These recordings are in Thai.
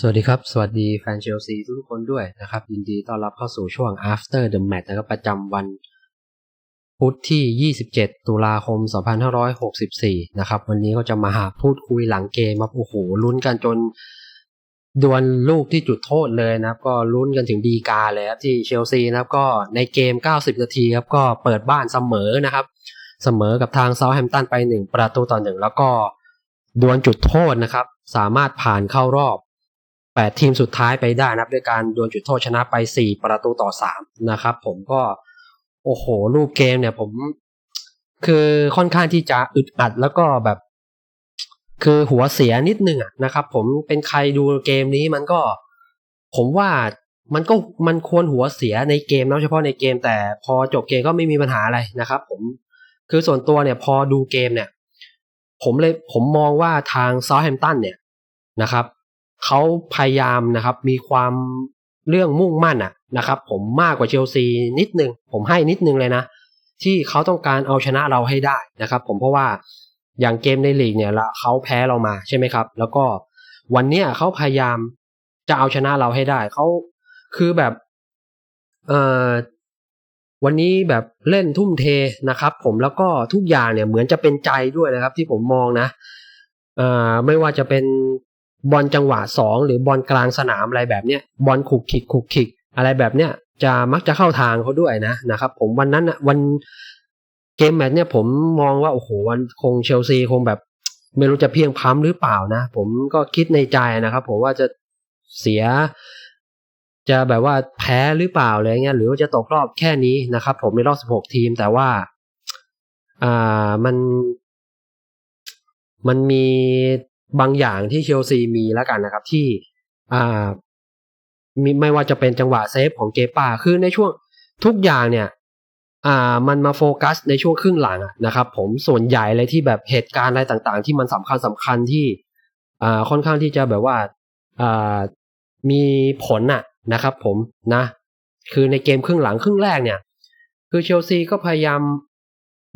สวัสดีครับ สวัสดีแฟนเชลซีทุกคนด้วยนะครับ ยินดีต้อนรับเข้าสู่ช่วง after the match นะครับประจำวันพุธที่ 27 ตุลาคม 2564 นะครับ วันนี้ก็จะมาหาพูดคุยหลังเกมครับโอ้โหลุ้นกันจนดวลลูกที่จุดโทษเลยนะครับ ก็ลุ้นกันถึงดีกาเลยครับที่เชลซีนะครับก็ในเกม 90 นาทีครับก็เปิดบ้านเสมอนะครับ เสมอกับทางเซาท์แฮมตันไป 1 ประตูต่อหนึ่งแล้วก็ดวลจุดโทษนะครับ สามารถผ่านเข้ารอบ 8 ทีมสุดท้ายไปได้นะครับด้วยการดวลจุดโทษชนะไป 4 ประตูต่อ 3 นะครับ ผมก็ โอ้โห รูปเกมเนี่ยผม คือค่อนข้างที่จะอึดอัดแล้วก็แบบ คือหัวเสียนิดนึงอะนะครับ ผมเป็นใครดูเกมนี้มันก็ ผมว่ามันก็มันควรหัวเสียในเกมนะเฉพาะในเกม แต่พอจบเกมก็ไม่มีปัญหาอะไรนะครับ ผมคือส่วนตัวเนี่ยพอดูเกมเนี่ย ผมเลยผมมองว่าทางเซาท์แฮมป์ตันเนี่ยนะครับ เขาพยายามนะครับมีความเรื่องมุ่งมั่นอะนะครับผมมากกว่าเชลซีนิดนึง ผมให้นิดนึงเลยนะ ที่เขาต้องการเอาชนะเราให้ได้นะครับ ผมเพราะว่าอย่างเกมในลีกเนี่ยละเขาแพ้เรามาใช่ไหมครับ แล้วก็วันเนี้ยเขาพยายามจะเอาชนะเราให้ได้เขาคือแบบเอ่อวันนี้แบบเล่นทุ่มเทนะครับ ผมแล้วก็ทุกอย่างเนี่ยเหมือนจะเป็นใจด้วยนะครับ ที่ผมมองนะเอ่อไม่ว่าจะเป็น บอลจังหวะสองหรือบอลกลางสนามอะไรแบบเนี้ยบอลขุกขิกขุกขิก อะไรแบบเนี้ยจะมักจะเข้าทางเขาด้วยนะนะครับ ผมวันนั้นนะวันเกมแมตช์เนี่ยผมมองว่าโอ้โหวันคงเชลซีคงแบบ ไม่รู้จะเพียงพร้ำหรือเปล่านะ ผมก็คิดในใจนะครับ ผมว่าจะเสีย จะแบบว่าแพ้หรือเปล่าอะไรเงี้ยหรือว่าจะตกรอบแค่นี้นะครับ ผมในรอบ 16 ทีม แต่ว่า อ่ามัน มันมี บางอย่างที่เชลซีมีแล้วกันนะครับ ที่อ่ามีไม่ว่าจะเป็นจังหวะเซฟของเกปาคือในช่วงทุกอย่างเนี่ยอ่ามันมาโฟกัสในช่วงครึ่งหลังนะครับผมส่วนใหญ่เลยที่แบบเหตุการณ์อะไรต่างๆ ที่มันสำคัญสำคัญที่อ่าค่อนข้างที่จะแบบว่าอ่ามีผลน่ะนะครับผมนะ คือในเกมครึ่งหลังครึ่งแรกเนี่ย คือเชลซีก็พยายาม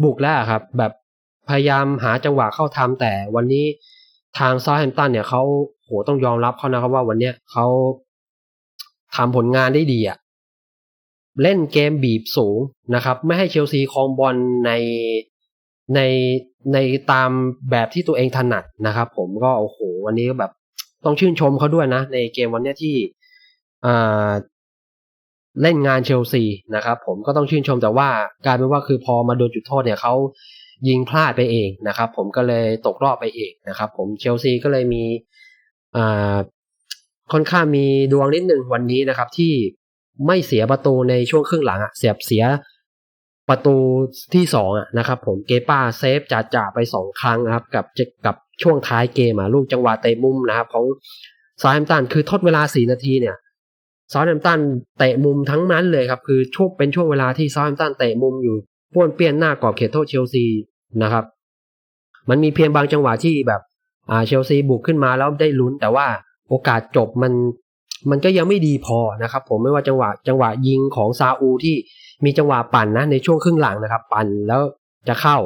บุกแล้วครับ แบบพยายามหาจังหวะเข้าทำแต่วันนี้ ทางซาแฮมตันเนี่ยเขาโหต้องยอมรับเขานะครับว่าวันเนี้ยเขาทำผลงานได้ดีอะเล่นเกมบีบสูงนะครับ ไม่ให้เชลซีครองบอลในในในตามแบบที่ตัวเองถนัดนะครับ ผมก็โอ้โหวันนี้ก็แบบต้องชื่นชมเขาด้วยนะ ในเกมวันนี้ที่เล่นงานเชลซีนะครับ ผมก็ต้องชื่นชมแต่ว่ากลายเป็นว่าคือพอมาโดนจุดโทษเนี่ยเขา ยิงพลาดไปเองนะครับ ผมก็เลยตกรอบไปเองนะครับ ผมเชลซีก็เลยมีอ่าค่อนข้างมีดวงนิดหนึ่งวันนี้นะครับ ที่ไม่เสียประตูในช่วงครึ่งหลังอะเสียบเสียประตูที่สองอะนะครับ ผมเกป้าเซฟจ่าจ่าไปสองครั้งนะครับ กับกับช่วงท้ายเกมอะลูกจังหวะเตะมุมนะครับ ของซาแฮมตันคือทดเวลาสี่นาทีเนี่ยซาแฮมตันเตะมุมทั้งนั้นเลยครับ คือช่วงเป็นช่วงเวลาที่ซาแฮมตันเตะมุมอยู่ป้วนเปี้ยนหน้ากรอบเขตโทษเชลซี นะครับ มันมีเพียงบางจังหวะที่แบบอ่าเชลซีบุกขึ้นมาแล้วได้ลุ้น แต่ว่าโอกาสจบมันมันก็ยังไม่ดีพอนะครับ ผมไม่ว่าจังหวะจังหวะยิงของซาอูที่มีจังหวะปั่นนะในช่วงครึ่งหลังนะครับ ปั่นแล้วจะเข้า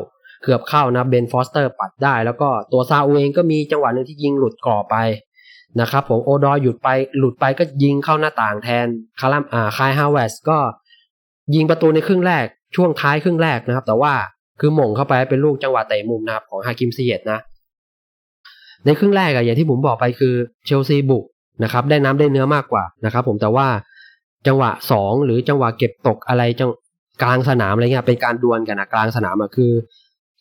เกือบเข้านะเบนฟอสเตอร์ปัดได้ แล้วก็ตัวซาอูเองก็มีจังหวะหนึ่งที่ยิงหลุดกรอไปนะครับผมโอดอยหยุดไปหลุดไปก็ยิงเข้าหน้าต่างแทนคารัมอ่าคายฮาวเวสก็ยิงประตูในครึ่งแรกช่วงท้ายครึ่งแรกนะครับ แต่ว่า คือหม่งเข้าไปเป็นลูกจังหวะเตะมุมนะครับของฮากิมซีเยตนะ ในครึ่งแรกอะอย่างที่ผมบอกไปคือเชลซีบุกนะครับ ได้น้ำได้เนื้อมากกว่านะครับ ผมแต่ว่าจังหวะสองหรือจังหวะเก็บตกอะไรจังกลางสนามอะไรเงี้ยเป็นการดวลกันนะกลางสนามอะคือ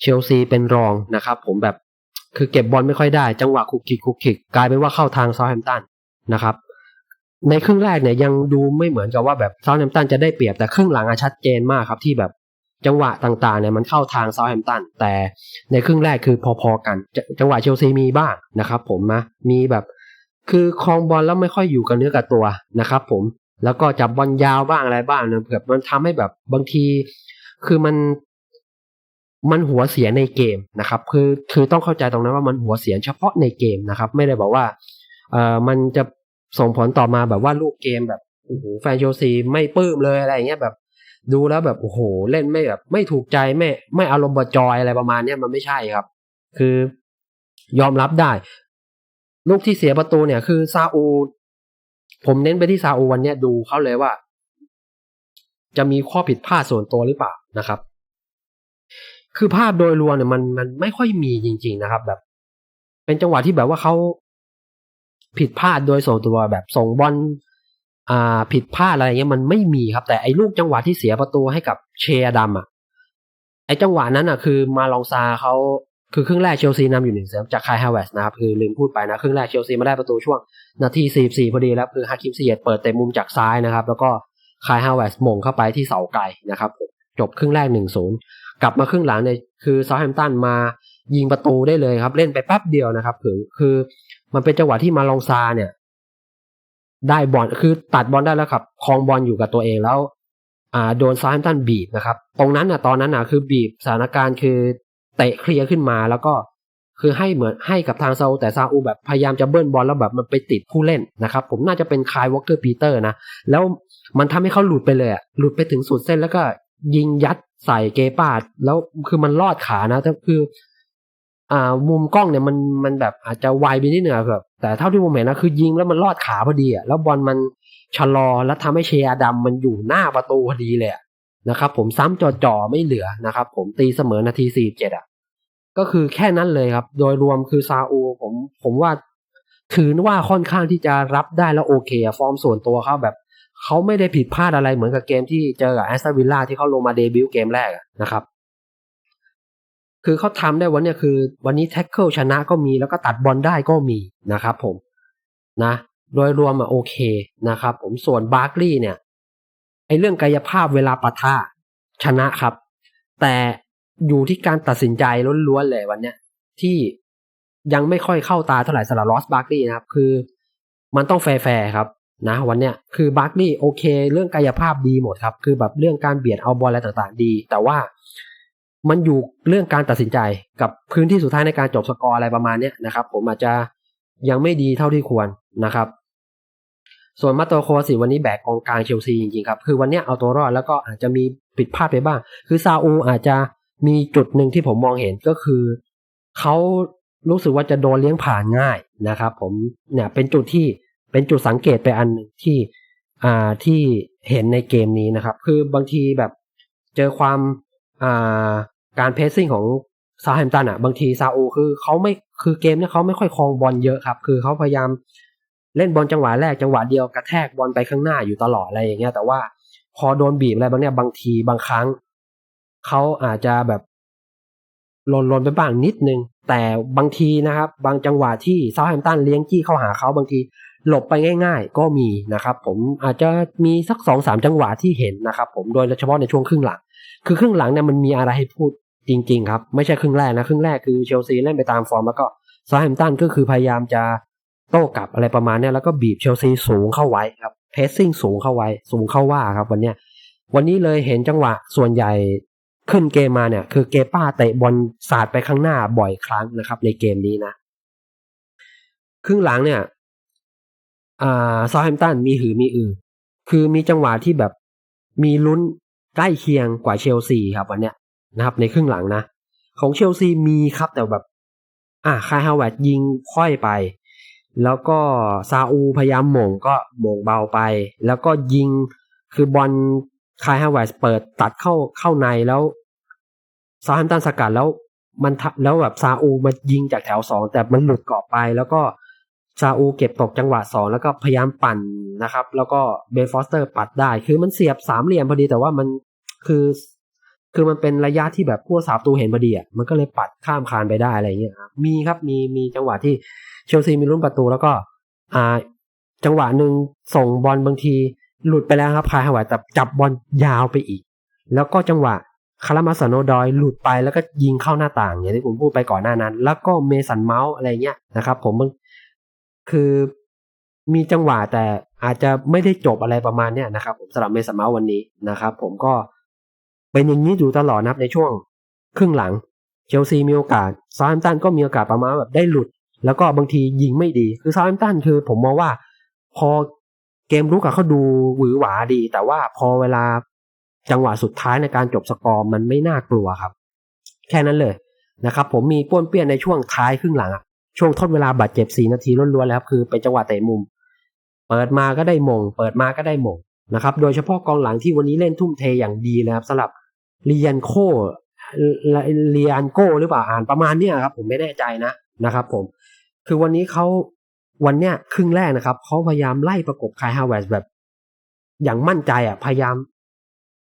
เชลซีเป็นรองนะครับ ผมแบบคือเก็บบอลไม่ค่อยได้ จังหวะคุกคิกคุกคิกกลายเป็นว่าเข้าทางเซาท์แฮมป์ตันนะครับในครึ่งแรกเนี่ยยังดูไม่เหมือนกับว่าแบบเซาท์แฮมป์ตันจะได้เปรียบแต่ครึ่งหลังอะชัดเจนมากครับที่แบบ จังหวะต่างๆเนี่ยมันเข้าทางเซาท์แฮมป์ตันแต่ในครึ่งแรกคือพอๆกันจจังหวะเชลซีมีบ้างนะครับ ผมนะมีแบบคือครองบอลแล้วไม่ค่อยอยู่กับเนื้อกับตัวนะครับ ผมแล้วก็จับบอลยาวบ้างอะไรบ้างนะแบบมันทำให้แบบบางที คือมันมันหัวเสียในเกมนะครับ คือคือต้องเข้าใจตรงนั้นว่ามันหัวเสียเฉพาะในเกมนะครับ ไม่ได้บอกว่าเอ่อมันจะส่งผลต่อมาแบบว่าลูกเกมแบบโอ้โหแฟนเชลซีไม่ปลื้มเลยอะไรเงี้ยแบบ ดูแล้วแบบโอ้โหเล่นไม่แบบ ไม่ถูกใจไม่ไม่อารมณ์บจอยอะไรประมาณเนี้ยมันไม่ใช่ครับ คือยอมรับได้ ลูกที่เสียประตูเนี่ย คือซาอูผมเน้นไปที่ซาอูวันเนี้ยดูเขาเลยว่า จะมีข้อผิดพลาดส่วนตัวหรือเปล่านะครับ คือภาพโดยรวมเนี่ยมันมันไม่ค่อยมีจริง ๆนะครับ แบบ เป็นจังหวะที่แบบว่าเขาผิดพลาดโดยส่วนตัวแบบส่งบอล อ่าผิดพลาดอะไรเงี้ยมันไม่มีครับ แต่ไอ้ลูกจังหวะที่เสียประตูให้กับเชียร์ดำอะไอ้จังหวะนั้นอะ คือมาลองซาเขาคือครึ่งแรกเชลซีนำอยู่หนึ่งเซฟจากคายฮาวเวสนะครับคือลืมพูดไปนะครึ่งแรกเชลซีมาได้ประตูช่วง นาที44พอดีแล้วคือฮาคิมซีเยตเปิดเตะมุมจากซ้ายนะครับ แล้วก็คายฮาวเวสมงเข้าไปที่เสาไกลนะครับ จบครึ่งแรก 1-0 กลับมาครึ่งหลังเนี่ยคือซาแฮมตันมายิงประตูได้เลยครับ เล่นไปแป๊บเดียวนะครับคือคือมันเป็นจังหวะที่มาลองซาเนี่ย ได้บอลคือตัดบอลได้แล้วครับคลองบอลอยู่กับตัวเองแล้ว อ่าโดนซาแฮมตันบีบนะครับ ตรงนั้นน่ะตอนนั้นน่ะคือบีบสถานการณ์คือเตะเคลียร์ขึ้นมาแล้วก็คือให้เหมือนให้กับทางซาอุแต่ซาอุแบบพยายามจะเบิ้ลบอลแล้วแบบมันไปติดผู้เล่นนะครับ ผมน่าจะเป็นคายวอลเกอร์ปีเตอร์นะ แล้วมันทำให้เขาหลุดไปเลยอะหลุดไปถึงสุดเส้นแล้วก็ยิงยัดใส่เกปาดแล้วคือมันลอดขานะแต่คือ อ่ามุมกล้องเนี่ยมันมันแบบอาจจะไวไปนิดหนึ่งแบบแต่เท่าที่ผมเห็นนะคือยิงแล้วมันลอดขาพอดีอะแล้วบอลมันชะลอแล้วทำให้เชียร์ดำมันอยู่หน้าประตูพอดีเลยนะครับผมซ้ำจ่อๆไม่เหลือนะครับผมตีเสมอนาทีสี่เจ็ดอะก็คือแค่นั้นเลยครับ โดยรวมคือซาอูผมผมว่าถือว่าค่อนข้างที่จะรับได้แล้วโอเคฟอร์มส่วนตัวเขาแบบเขาไม่ได้ผิดพลาดอะไรเหมือนกับเกมที่เจอกับแอสตันวิลล่าที่เขาลงมาเดบิวต์เกมแรกนะครับ คือเขาทำได้วันเนี้ยคือ วันนี้แท็กเกิลชนะก็มีแล้วก็ตัดบอลได้ก็มีนะครับผมนะโดยรวมอะโอเคนะครับผมส่วนบาร์กลีย์เนี่ยไอเรื่องกายภาพเวลาปะทะชนะครับ แต่อยู่ที่การตัดสินใจล้วนๆเลยวันเนี้ยที่ยังไม่ค่อยเข้าตาเท่าไหร่สำหรับลอสบาร์กลีย์นะครับ คือ มันต้องแฟร์ครับนะวันเนี้ยคือบาร์กลีย์โอเค เรื่องกายภาพดีหมดครับ คือแบบเรื่องการเบียดเอาบอลอะไรต่างๆดี แต่ว่า มันอยู่เรื่องการตัดสินใจกับพื้นที่สุดท้ายในการจบสกอร์อะไรประมาณเนี้ยนะครับ ผมอาจจะยังไม่ดีเท่าที่ควรนะครับ ส่วนมาโตโคสิวันนี้แบกกองกลางเชลซีจริงๆครับ คือวันนี้เอาตัวรอดแล้วก็อาจจะมีผิดพลาดไปบ้าง คือซาอูอาจจะมีจุดหนึ่งที่ผมมองเห็นก็คือ เขารู้สึกว่าจะโดนเลี้ยงผ่านง่ายนะครับ ผมเนี่ยเป็นจุดที่เป็นจุดสังเกตไปอันหนึ่งที่อ่าที่เห็นในเกมนี้นะครับ คือบางทีแบบเจอความอ่า การเพสซิ่งของซาแฮมตันอะบางทีซาอูคือเขาไม่คือเกมเนี่ยเขาไม่ค่อยคลองบอลเยอะครับ คือเขาพยายามเล่นบอลจังหวะแรกจังหวะเดียวกระแทกบอลไปข้างหน้าอยู่ตลอดอะไรอย่างเงี้ย แต่ว่าพอโดนบีบอะไรบางเนี่ยบางทีบางครั้งเขาอาจจะแบบหล่นหล่นไปบ้างนิดนึง แต่บางทีนะครับ บางจังหวะที่เซาแฮมตันเลี้ยงจี้เข้าหาเขาบางทีหลบไปง่าย ๆ ก็มีนะครับ ผมอาจจะมีสักสองสามจังหวะที่เห็นนะครับ ผมโดยเฉพาะในช่วงครึ่งหลัง คือครึ่งหลังเนี่ยมันมีอะไรให้พูด จริง ๆ ครับ ไม่ใช่ครึ่งแรกนะ ครึ่งแรกคือเชลซีเล่นไปตามฟอร์มแล้วก็ซาแฮมตันก็คือพยายามจะโต้กลับอะไรประมาณนี้แล้วก็บีบเชลซีสูงเข้าไว้ครับเพสซิ่งสูงเข้าไว้ สูงเข้าว่าครับ วันเนี้ยวันนี้เลยเห็นจังหวะส่วนใหญ่ขึ้นเกมมาเนี่ย คือเกป้าเตะบอลสาดไปข้างหน้าบ่อยครั้งนะครับ ในเกมนี้นะ ครึ่งหลังเนี่ยอ่าซาแฮมตันมีหือมีอือ คือมีจังหวะที่แบบมีลุ้นใกล้เคียงกว่าเชลซีครับวันเนี้ย นะครับในครึ่งหลังนะ ของเชลซีมีครับแต่แบบ อ่าคายฮาวเวิร์ดยิงค่อยไป แล้วก็ซาอูพยายามหม่งก็หม่งเบาไป แล้วก็ยิงคือบอลคายฮาวเวิร์ดเปิดตัดเข้าเข้าในแล้วซาฮัมตันสกัดแล้วมันแล้วแบบซาอูมายิงจากแถวสองแต่มันหลุดเกาะไปแล้วก็ซาอูเก็บตกจังหวะสองแล้วก็พยายามปั่นนะครับ แล้วก็เบนฟอสเตอร์ปัดได้ คือมันเสียบสามเหลี่ยมพอดีแต่ว่ามันคือ คือมันเป็นระยะที่แบบผู้สาประตูเห็นพอดีอะมันก็เลยปัดข้ามคานไปได้อะไรเงี้ยครับมีครับมีมีจังหวะที่เชลซีมีลุ้นประตูแล้วก็ อ่า จังหวะหนึ่งส่งบอลบางที หลุดไปแล้วครับคายฮาวายแต่จับบอลยาวไปอีก แล้วก็จังหวะคารามาสโนดอยหลุดไปแล้วก็ยิงเข้าหน้าต่างอย่างที่ผมพูดไปก่อนหน้านั้น แล้วก็เมสันเมาส์อะไรเงี้ยนะครับ ผมคือมีจังหวะแต่อาจจะไม่ได้จบอะไรประมาณเนี้ยนะครับ ผมสำหรับเมสันเมาส์วันนี้นะครับ ผมก็ เป็นอย่างนี้อยู่ตลอดนะครับในช่วง ครึ่งหลัง เชลซีมีโอกาสซาแฮมตันก็มีโอกาสประมาณแบบได้หลุด แล้วก็บางทียิงไม่ดี คือซาแฮมตันคือ ผมมองว่า พอเกมรุกอะเขาดูหวือหวาดี แต่ว่าพอเวลาจังหวะสุดท้ายในการจบสกอร์มันไม่น่ากลัวครับ แค่นั้นเลยนะครับ ผมมีป้วนเปี้ยนในช่วงท้ายครึ่งหลังอะช่วงทดเวลาบาดเจ็บ4นาทีล้วนๆแล้วครับคือเป็นจังหวะเตะมุม เปิดมาก็ได้มง เปิดมาก็ได้มงนะครับ โดยเฉพาะกองหลังที่วันนี้เล่นทุ่มเทอย่างดีเลยครับสำหรับ เรียนโคเรียนโกหรือเปล่าอ่านประมาณเนี้ยครับ ผมไม่แน่ใจนะนะครับ ผม คือวันนี้เขาวันเนี้ยครึ่งแรกนะครับเขาพยายามไล่ประกบคายฮาวเวสแบบ อย่างมั่นใจอะ พยายาม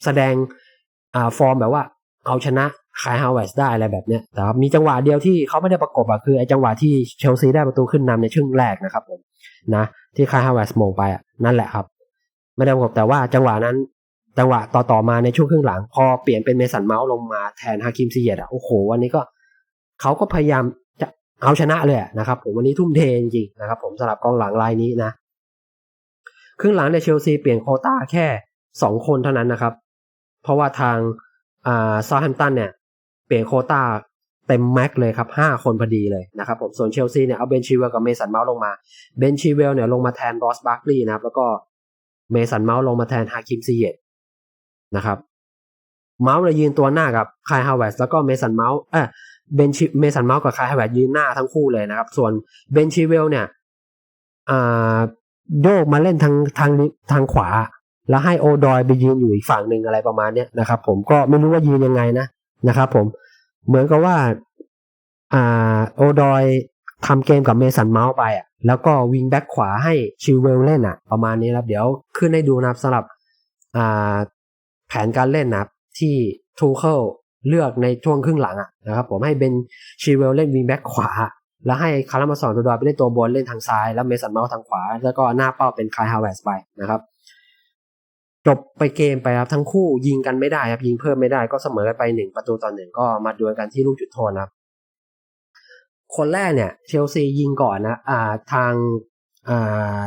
แสดงอ่าฟอร์มแบบว่า เอาชนะคายฮาวเวสได้อะไรแบบเนี้ยแต่ว่ามีจังหวะเดียวที่เขาไม่ได้ประกบอะคือไอ้จังหวะที่เชลซีได้ประตูขึ้นนำในช่วงแรกนะครับ ผมนะที่คายฮาวเวสมงไปอะนั่นแหละครับ ไม่ได้ประกบแต่ว่าจังหวะนั้น จังหวะต่อต่อมาในช่วงครึ่งหลัง พอเปลี่ยนเป็นเมสันเมาส์ลงมาแทนฮาคิมซีเยตอะโอ้โห วันนี้ก็เขาก็พยายามจะเอาชนะเลยนะครับ ผมวันนี้ทุ่มเทจริงนะครับ ผมสำหรับกองหลังรายนี้นะครึ่งหลังในเชลซีเปลี่ยนโคต้าแค่สองคนเท่านั้นนะครับ เพราะว่าทางอ่าซาแฮมตันเนี่ย เปลี่ยนโคต้าเต็มแม็กเลยครับห้าคนพอดีเลยนะครับผมส่วนเชลซีเนี่ยเอาเบนชีเวลกับเมสันเมาส์ลงมาเบนชีเวลเนี่ยลงมาแทนรอสบาร์กลีย์นะครับแล้วก็เมสันเมาส์ลงมาแทนฮาคิมซีเยต นะครับเมาส์เลยยืนตัวหน้ากับคายฮาวเวสแล้วก็เมสันเมาส์เออเบนชิเมสันเมาส์กับคายฮาวเวสยืนหน้าทั้งคู่เลยนะครับ ส่วนเบนชีเวลเนี่ยอ่าโยกมาเล่นทางทางทางขวา แล้วให้โอดอยไปยืนอยู่อีกฝั่งหนึ่งอะไรประมาณเนี้ยนะครับ ผมก็ไม่รู้ว่ายืนยังไงนะนะครับ ผมเหมือนกับว่าอ่าโอดอยทำเกมกับเมสันเมาส์ไปอะแล้วก็วิงแบ็กขวาให้ชิวเวลเล่นอะ ประมาณนี้ครับเดี๋ยวขึ้นให้ดูนะครับสำหรับอ่า แผนการเล่นนะครับที่ทูเคิลเลือกในช่วงครึ่งหลังอะนะครับผมให้เบนชิวเวลเล่นวิงแบ็กขวา แล้วให้คาร์ลมาสอนตัวดอยไปเล่นตัวบนเล่นทางซ้าย แล้วเมสันเมาส์ทางขวา แล้วก็หน้าเป้าเป็นคายฮาวเวสไปนะครับจบไปเกมไปครับทั้งคู่ยิงกันไม่ได้ครับยิงเพิ่มไม่ได้ก็เสมอกันไปหนึ่งประตูต่อหนึ่งก็มาดวลกันที่ลูกจุดโทษนะครับ คนแรกเนี่ยเชลซียิงก่อนนะอ่าทางอ่า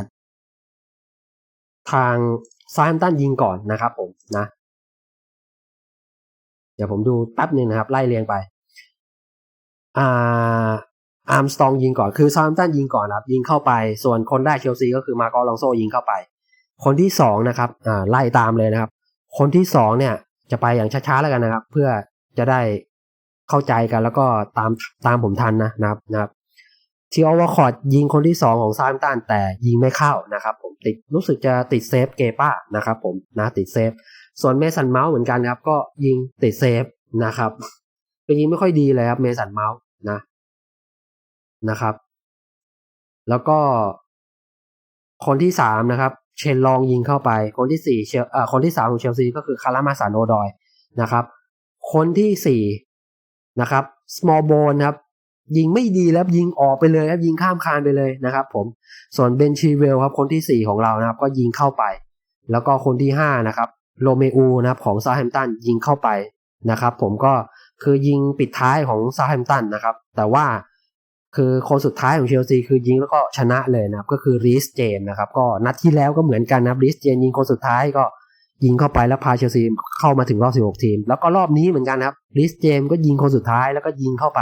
ทางซาแฮมตันยิงก่อนนะครับผมนะ เดี๋ยวผมดูแป๊บหนึ่งนะครับ ไล่เรียงไปอ่าอาร์มสตองยิงก่อนคือซาแฮมตันยิงก่อนนะครับยิงเข้าไป ส่วนคนได้เชลซีก็คือมาโกลองโซยิงเข้าไป คนที่สองนะครับอ่าไล่ตามเลยนะครับ คนที่สองเนี่ยจะไปอย่างช้าๆแล้วกันนะครับ เพื่อจะได้เข้าใจกันแล้วก็ตามตามผมทันนะนะครับนะครับทีออวอคอร์ดยิงคนที่สองของซาร์ตันแต่ยิงไม่เข้านะครับ ผมติดรู้สึกจะติดเซฟเกป้านะครับ ผมนะติดเซฟ ส่วนเมสันเมาส์เหมือนกันครับ ก็ยิงติดเซฟนะครับเป็นยิงไม่ค่อยดีเลยครับเมสันเมาส์นะนะครับ แล้วก็ คนที่สามนะครับ เชนลองยิงเข้าไป คนที่สี่เชลเอ่อคนที่สามของเชลซีก็คือคารามาสานโอดอยนะครับ คนที่สี่นะครับ small ball ครับ ยิงไม่ดีแล้วยิงออกไปเลยครับยิงข้ามคานไปเลยนะครับ ผมส่วนเบนชีเวลครับ คนที่สี่ของเรานะครับ ก็ยิงเข้าไป แล้วก็คนที่ห้านะครับ โรเมอูนะครับของซาแฮมตันยิงเข้าไปนะครับ ผมก็คือยิงปิดท้ายของซาแฮมตันนะครับ แต่ว่าคือคนสุดท้ายของเชลซีคือยิงแล้วก็ชนะเลยนะครับ ก็คือรีสเจนนะครับ ก็นัดที่แล้วก็เหมือนกันนะครับรีสเจนยิงคนสุดท้ายก็ยิงเข้าไปแล้วพาเชลซีเข้ามาถึงรอบ 16 ทีม แล้วก็รอบนี้เหมือนกันครับลิสเจมก็ยิงคนสุดท้ายแล้วก็ยิงเข้าไป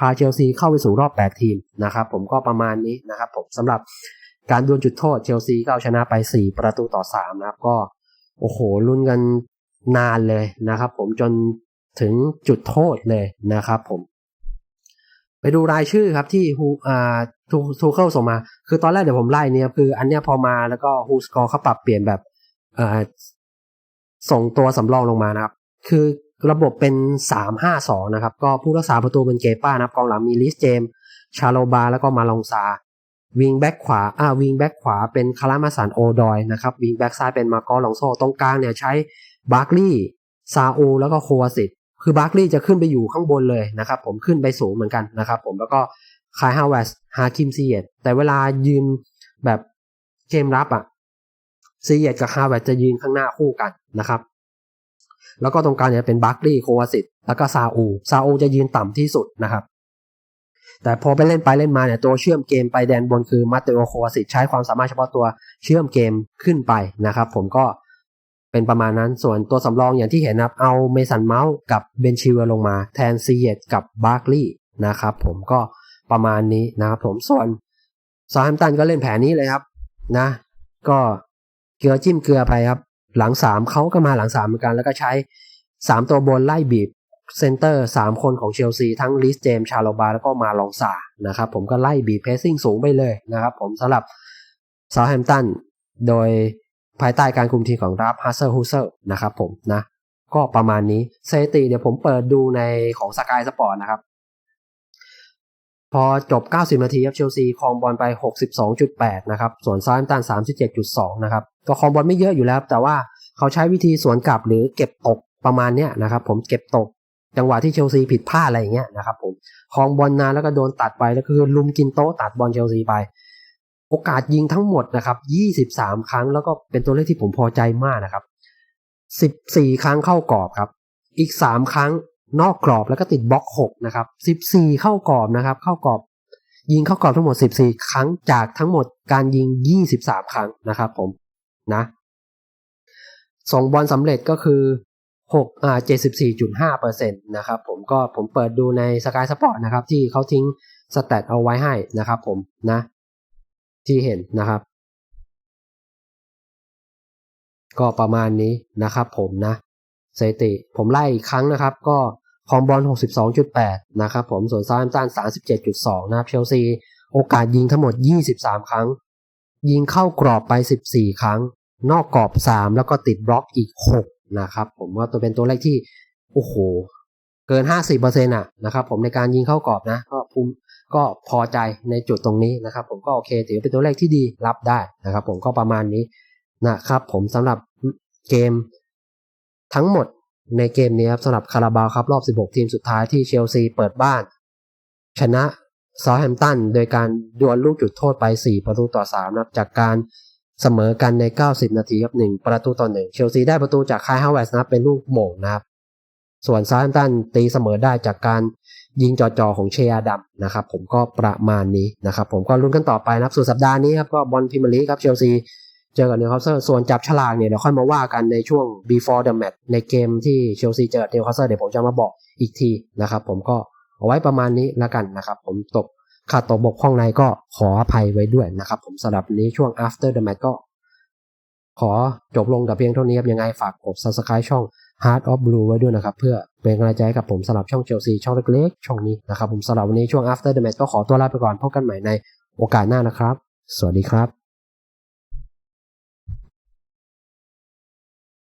พาเชลซีเข้าไปสู่รอบ 8 ทีมนะครับ ผมก็ประมาณนี้นะครับ ผมสำหรับการดวลจุดโทษเชลซีก็เอาชนะไป 4 ประตูต่อ 3 นะครับ ก็ โอ้โหลุ้นกันนานเลยนะครับ ผมจนถึงจุดโทษเลยนะครับผม ไปดูรายชื่อครับที่ฮูอ่าทูทูเคิลส่งมา คือตอนแรกเดี๋ยวผมไล่เนี่ยคืออันเนี้ยพอมาแล้วก็ฮูสกอร์เขาปรับเปลี่ยนแบบอ่าส่งตัวสำรองลงมานะครับ คือระบบเป็น 3-5-2 นะครับ ก็ผู้รักษาประตูเป็นเกป้านะครับกองหลังมีลิสเจม ชาโลบา แล้วก็มาลองซา วิงแบ็กขวาอ่าวิงแบ็กขวาเป็นคารามาสันโอดอยนะครับวิงแบ็กซ้ายเป็นมาโกลองโซตรงกลางเนี่ยใช้บาร์กลีย์ซาอูแล้วก็โควาสิตคือบาร์กลีย์จะขึ้นไปอยู่ข้างบนเลยนะครับผมขึ้นไปสูงเหมือนกันนะครับผมแล้วก็คายฮาวเวสฮาคิมซีเยตแต่เวลายืนแบบเกมรับอะซีเยตกับฮาวเวสจะยืนข้างหน้าคู่กันนะครับแล้วก็ตรงกลางเนี่ยเป็นบาร์กลีย์โควาสิตแล้วก็ซาอูซาอูจะยืนต่ำที่สุดนะครับ แต่พอไปเล่นไปเล่นมาเนี่ยตัวเชื่อมเกมไปแดนบนคือมาเตโอโควาสิตใช้ความสามารถเฉพาะตัวเชื่อมเกมขึ้นไปนะครับ ผมก็เป็นประมาณนั้นส่วนตัวสำรองอย่างที่เห็นนะเอาเมสันเมาส์กับเบนชิวลงมา แทนซีเยตกับบาร์กลีย์นะครับผมก็ประมาณนี้นะครับผมส่วนซาแฮมตันก็เล่นแผนนี้เลยครับนะ ก็เกลือจิ้มเกลือไปครับ หลังสามเขาก็มาหลังสามเหมือนกัน แล้วก็ใช้สามตัวบนไล่บีบ เซนเตอร์3คนของเชลซีทั้งลิสเจมชาโลบาแล้วก็มาลองซานะครับผมก็ไล่บีเพสซิ่งสูงไปเลยนะครับผมสำหรับซาแฮมตันโดยภายใต้การคุมทีมของรับฮัสเซอร์ฮูเซอร์นะครับผมนะก็ประมาณนี้สถิติเดี๋ยวผมเปิดดูในของสกายสปอร์ตนะครับพอจบ 90 นาทีครับเชลซีครองบอลไป 62.8 นะครับ ส่วนซาร์ตัน 37.2 นะครับ ก็ครองบอลไม่เยอะอยู่แล้ว แต่ว่าเขาใช้วิธีสวนกลับหรือเก็บตกประมาณเนี้ยนะครับ ผมเก็บตก จังหวะที่เชลซีผิดพลาดอะไรอย่างเงี้ยนะครับผมครองบอลนานแล้วก็โดนตัดไปแล้วคือลุมกินโต๊ะตัดบอลเชลซีไป โอกาสยิงทั้งหมดนะครับ 23 ครั้งแล้วก็เป็นตัวเลขที่ผมพอใจมากนะครับ 14 ครั้งเข้ากรอบครับ อีก 3 ครั้งนอกกรอบแล้วก็ติดบล็อก 6 นะครับ 14 เข้ากรอบนะครับ เข้ากรอบ ยิงเข้ากรอบทั้งหมด 14 ครั้งจากทั้งหมดการยิง 23 ครั้งนะครับผมนะส่งบอลสำเร็จก็คือ 6อ่า74.5เปอร์เซ็นต์นะครับผมก็ผมเปิดดูในสกายสปอร์ตนะครับที่เขาทิ้งสแตทเอาไว้ให้นะครับผมนะ ที่เห็นนะครับ ก็ประมาณนี้นะครับผมนะสถิติผมไล่อีกครั้งนะครับ ก็คอมบอล 62.8 นะครับผมส่วนซาร์ตัน 37.2 นะครับเชลซี โอกาสยิงทั้งหมด 23 ครั้ง ยิงเข้ากรอบไป 14 ครั้ง นอกกรอบ 3 แล้วก็ติดบล็อกอีก 6 นะครับ ผมว่าตัวเป็นตัวเลขที่โอ้โหเกิน 50%อะนะครับ ผมในการยิงเข้ากรอบนะ ก็ภูมิก็พอใจในจุดตรงนี้นะครับ ผมก็โอเคถือเป็นตัวเลขที่ดีรับได้นะครับ ผมก็ประมาณนี้นะครับ ผมสำหรับเกมทั้งหมดในเกมนี้ครับสำหรับคาราบาวครับรอบ 16 ทีมสุดท้ายที่เชลซีเปิดบ้าน ชนะซาแฮมตันโดยการดวลลูกจุดโทษไป 4 ประตูต่อ 3 นะครับ จากการ เสมอกันใน 90 นาทีครับ1ประตูต่อ1เชลซีได้ประตูจากคายฮาวเวสนะครับเป็นลูกโหม่งนะครับ ส่วนซาแฮมตันตีเสมอได้จากการยิงจ่อๆของเชียร์ดัมนะครับ ผมก็ประมาณนี้นะครับ ผมก็ลุ้นกันต่อไปนะครับสุดสัปดาห์นี้ครับก็บอลพรีเมียร์ลีครับเชลซีเจอกับนิวคาสเซิลส่วนจับฉลากเนี่ยเดี๋ยวค่อยมาว่ากันในช่วง before the match ในเกมที่เชลซีเจอนิวคาสเซิลเดี๋ยวผมจะมาบอกอีกทีนะครับ ผมก็เอาไว้ประมาณนี้แล้วกันนะครับ ผมตก ขาดตกบกพร่องในก็ขออภัยไว้ด้วยนะครับ ผมสำหรับนี้ช่วง after the match ก็ ขอจบลงแต่เพียงเท่านี้ครับยังไงฝากกด subscribe ช่อง Heart of Blue ไว้ด้วยนะครับ เพื่อเป็นกำลังใจให้กับผมสำหรับช่องเชลซีช่องเล็กๆช่องนี้นะครับ ผมสำหรับวันนี้ช่วง after the match ก็ขอตัวลาไปก่อนพบกันใหม่ในโอกาสหน้านะครับ สวัสดีครับ